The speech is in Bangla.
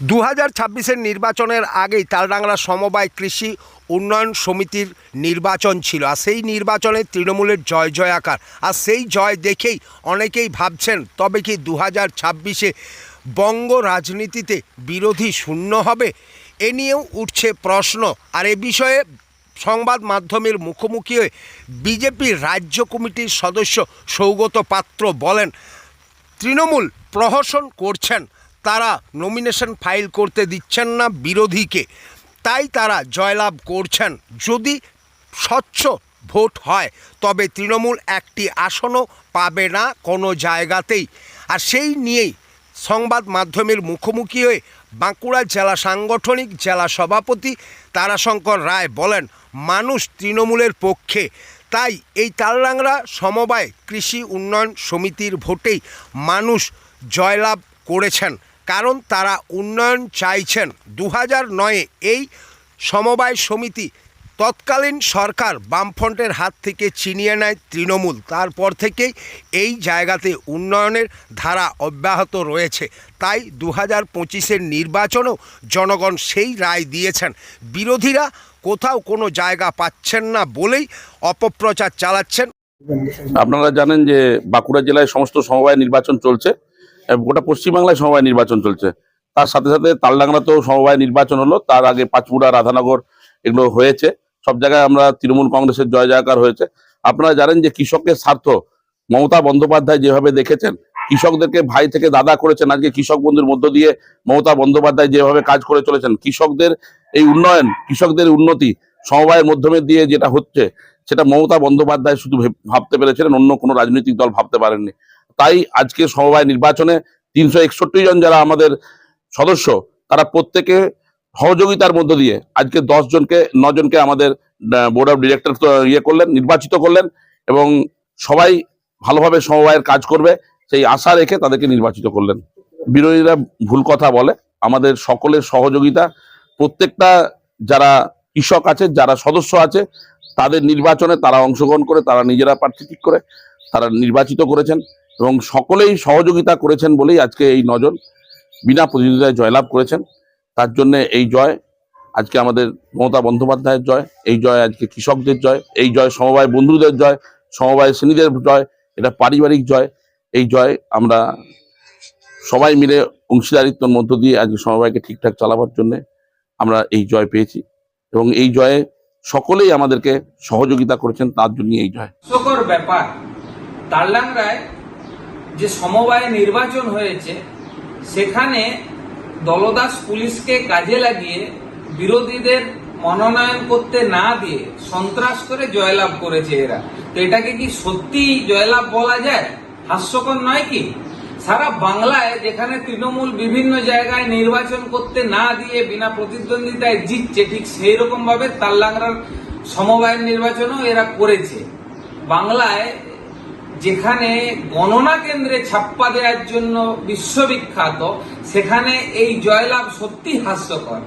দু হাজার ছাব্বিশের নির্বাচনের আগেই তালডাংরা সমবায় কৃষি উন্নয়ন সমিতির নির্বাচন ছিল। আর সেই নির্বাচনে তৃণমূলের জয় জয়াকার। আর সেই জয় দেখেই অনেকেই ভাবছেন, তবে কি দু হাজার ছাব্বিশে বঙ্গ রাজনীতিতে বিরোধী শূন্য হবে? এ নিয়েও উঠছে প্রশ্ন। আর এ বিষয়ে সংবাদ মাধ্যমের মুখোমুখি হয়ে বিজেপির রাজ্য কমিটির সদস্য সৌগত পাত্র বলেন, তৃণমূল প্রহসন করছেন তারা নমিনেশন ফাইল করতে দিচ্ছেন না বিরোধীকে। তাই তারা জয়লাভ করছেন। যদি স্বচ্ছ ভোট হয়, তবে তৃণমূল একটি আসনও পাবে না কোনো জায়গাতেই। আর সেই নিয়েই সংবাদ মাধ্যমের মুখোমুখি হয়ে বাঁকুড়া জেলা সাংগঠনিক জেলা সভাপতি তারাশঙ্কর রায় বলেন, মানুষ তৃণমূলের পক্ষে। তাই এই তালরাংরা সমবায় কৃষি উন্নয়ন সমিতির ভোটেই মানুষ জয়লাভ করেছেন। কারণ তারা উন্নয়ন চাইছেন। দু হাজার নয়ে এই সমবায় সমিতি তৎকালীন সরকার বামফ্রন্টের হাত থেকে ছিনিয়ে নেয় তৃণমূল। তারপর থেকেই এই জায়গাতে উন্নয়নের ধারা অব্যাহত রয়েছে। তাই দু হাজার পঁচিশের নির্বাচনেও জনগণ সেই রায় দিয়েছেন। বিরোধীরা কোথাও কোনো জায়গা পাচ্ছেন না বলেই অপপ্রচার চালাচ্ছেন। আপনারা জানেন যে বাঁকুড়া জেলায় সমস্ত সমবায় নির্বাচন চলছে। গোটা পশ্চিমবাংলায় সমবায় নির্বাচন চলছে। তার সাথে সাথে তালডাংরাতেও সমবায় নির্বাচন হলো। তার আগে পাঁচপুরা, রাধানগর এগুলো হয়েছে। সব জায়গায় আমরা তৃণমূল কংগ্রেসের জয় জয়কার হয়েছে। আপনারা জানেন যে কৃষকের স্বার্থ মমতা বন্দ্যোপাধ্যায় যেভাবে দেখেছেন, কৃষকদেরকে ভাই থেকে দাদা করেছেন, আজকে কৃষক বন্ধুর মধ্য দিয়ে মমতা বন্দ্যোপাধ্যায় যেভাবে কাজ করে চলেছেন, কৃষকদের এই উন্নয়ন, কৃষকদের উন্নতি, সমবায়ের মাধ্যমে দিয়ে যেটা হচ্ছে, সেটা মমতা বন্দ্যোপাধ্যায় শুধু ভেব- ভাবতে পেরেছিলেন, অন্য কোনো রাজনৈতিক দল ভাবতে পারেননি। তাই আজকে সমবায় নির্বাচনে তিনশো একষট্টি জন যারা আমাদের সদস্য, তারা প্রত্যেকে সহযোগিতার মধ্য দিয়ে আজকে দশ জনকে জনকে আমাদের বোর্ড অফ ডিরেক্টর ইয়ে করলেন, নির্বাচিত করলেন এবং সবাই ভালোভাবে সমবায়ের কাজ করবে সেই আশা রেখে তাদেরকে নির্বাচিত করলেন। বিরোধীরা ভুল কথা বলে, আমাদের সকলের সহযোগিতা, প্রত্যেকটা যারা কৃষক আছে, যারা সদস্য আছে, তাদের নির্বাচনে তারা অংশগ্রহণ করে, তারা নিজেরা প্রার্থী ঠিক করে, তারা নির্বাচিত করেছেন। এবং সকলেই সহযোগিতা করেছেন বলেই আজকে এই নজন বিনা প্রতিযোগিতায় জয়লাভ করেছেন। তার জন্য এই জয় আজকে আমাদের মমতা বন্দ্যোপাধ্যায়ের জয়, এই জয় আজকে কৃষকদের জয়, এই জয় সমবায় বন্ধুদের জয়, সমবায় শ্রেণীদের জয়, এটা পারিবারিক জয়। এই জয় আমরা সবাই মিলে অংশীদারিত্বর মধ্য দিয়ে আজকে সমবায়কে ঠিকঠাক চালাবার জন্য আমরা এই জয় পেয়েছি এবং এই জয়ে সকলেই আমাদেরকে সহযোগিতা করেছেন, তার জন্য এই জয়। ব্যাপার। তারলাংরায় যে সমবায় নির্বাচন হয়েছে, সেখানে দলদাস পুলিশকে কাজে লাগিয়ে বিরোধীদের মনোনয়ন করতে না দিয়ে সন্ত্রাস করে জয়লাভ করেছে এরা। তো এটাকে কি সত্যি জয়লাভ বলা যায়? হাস্যকর নয় কি? সারা বাংলায় যেখানে তৃণমূল বিভিন্ন জায়গায় নির্বাচন করতে না দিয়ে বিনা প্রতিদ্বন্দ্বিতায় জিতছে, ঠিক সেই রকম ভাবে তাল্লাংরার সমবায়ের নির্বাচনও এরা করেছে। বাংলায় যেখানে গণনা কেন্দ্রে ছাপ্পা দেওয়ার জন্য বিশ্ববিখ্যাত সেখানে এই জয়লাভ সত্যি হাস্যকর।